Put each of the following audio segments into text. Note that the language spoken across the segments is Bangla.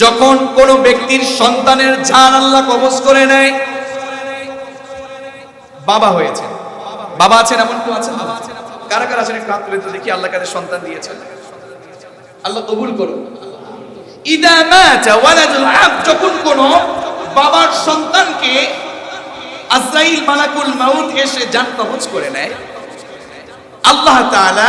যখন কোন ব্যক্তির সন্তানের জান আল্লাহ কবজ করে নেয়, বাবা হয়েছে বাবা আছেন এমন কেউ আছেন? কারা কারা আছেন একটু হাত দেখি, আল্লাহ কাদের সন্তান দিয়েছেন। আল্লাহ কবুল করুন। ইদা মাতা ওয়ালাদুল আব, যখন কোন বাবার সন্তানকে আজরাইল মালাকুল মাউত এসে জান কবজ করে নেয়, আল্লাহ তাআলা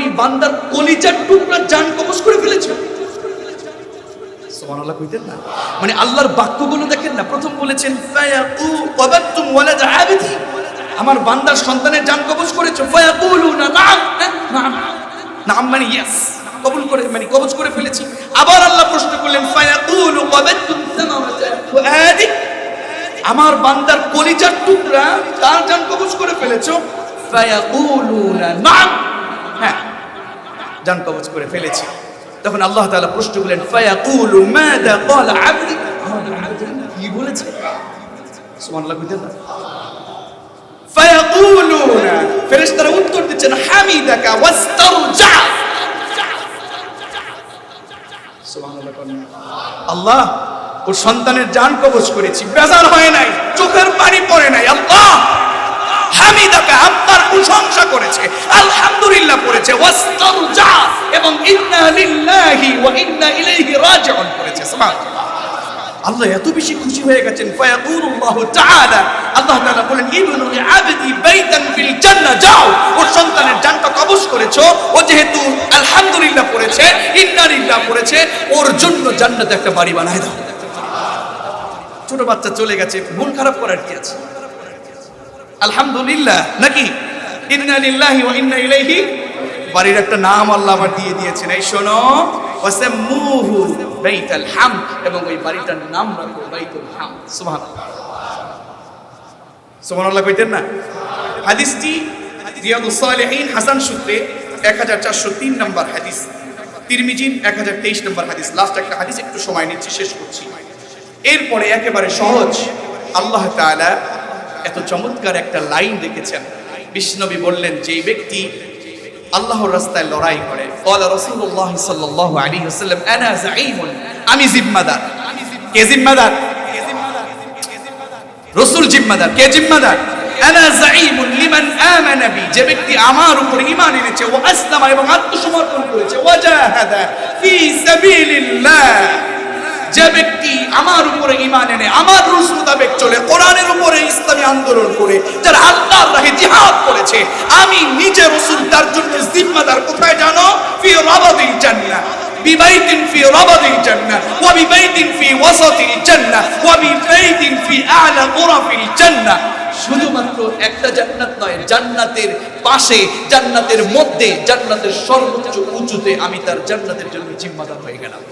ওই বান্দার কলিজার টুকরা জান কবজ করে ফেলেছো। মানে আল্লাহর বাক্যগুলো দেখেন না? প্রথম বলেছেন আমার বান্দার সন্তানের জান কবজ ফায়াকুলুনা নাম মানে ইয়েস কবুল করে মানে করে ফেলেছি। আবার আল্লাহ প্রশ্ন করলেন আমার বান্দার কলিজার টুকরা তার জান কবজ করে ফেলেছো? হ্যাঁ জান কবজ করে ফেলেছি। তখন আল্লাহ তাআলা প্রশ্ন করলেন ক্বালা আবদি কি? বলেছে। সুবহানাল্লাহ কইতেন না ফায়াকুলুনা? ফেরেশতারা উত্তর দিচ্ছেন, হামিদাকা আল্লাহ ওর সন্তানের জান কবজ করেছি, বেজার হয় নাই, চোখের পানি পড়ে নাই, আল্লাহ। হামিদাকা আপনার প্রশংসা করেছে করেছে, ওয়াস্তারজা, এবং আল্লাহ এত বেশি খুশি হয়ে গেছেন আল্লাহ বলেন যাও, ওর সন্তানের জানটা করেছ, ও যেহেতু আলহামদুলিল্লাহ পড়েছে পড়েছে, ওর জন্য জান্নাতে একটা বাড়ি বানায় দাও। ছোট বাচ্চা চলে গেছে, মন খারাপ করার কি আছে? আলহামদুলিল্লাহ, নাকি? ইন্না লিল্লাহি ওয়া ইন্না ইলাইহি বাড়ির একটা নাম আল্লাহ আবার দিয়ে দিয়েছেন। এই শোনো, ওয়াসাম্মুহু হাম, এবং ওই বাড়িটার নাম রাখো বাইতুল হাম। সুবহানাল্লাহ। সুবহানাল্লাহ কইতেন না? হাদিসটি রিয়াদুস সালিহিন হাসান সূত্রে 1403 নম্বর হাদিস, তিরমিজির 1023 নম্বর হাদিস। লাস্ট একটা হাদিস, একটু সময় নিচ্ছি, শেষ করছি। এরপরে একেবারে সহজ, আল্লাহ তাআলা এত চমৎকার একটা লাইন রেখেছেন বিষ্ণবী বললেন যে ব্যক্তি আল্লাহর রাস্তায় লড়াই করে। কলা রসুল্লাহ সাল্লাহ আলী হাসাল্লাম আমি জিম্মাদার। কে জিম্মাদার? রসুল জিম্মাদার। কে জিম্মাদার? যে ব্যক্তি আমার উপর ঈমান এনেছে, ও এবং আত্মসমর্পণ করেছে। যে ব্যক্তি আমার উপরে ইমান এনে, আমার রুশ মোতাবেক চলে, কোরআনের উপরে ইসলামী আন্দোলন করে, যারা আল্লাহর রাহে জিহাদ করেছে, আমি নিজে রসুল, তার জন্য জান্নাহ في ربض الجنة, وببيت في وسط الجنة, وببيت في أعلى غرف জান্নাহ শুধুমাত্র একটা জান্নাত নয়, জান্নাতের পাশে, জান্নাতের মধ্যে, জান্নাতের সর্বোচ্চ উঁচুতে আমি তার জান্নাতের জন্য জিম্মাদার হয়ে গেলাম।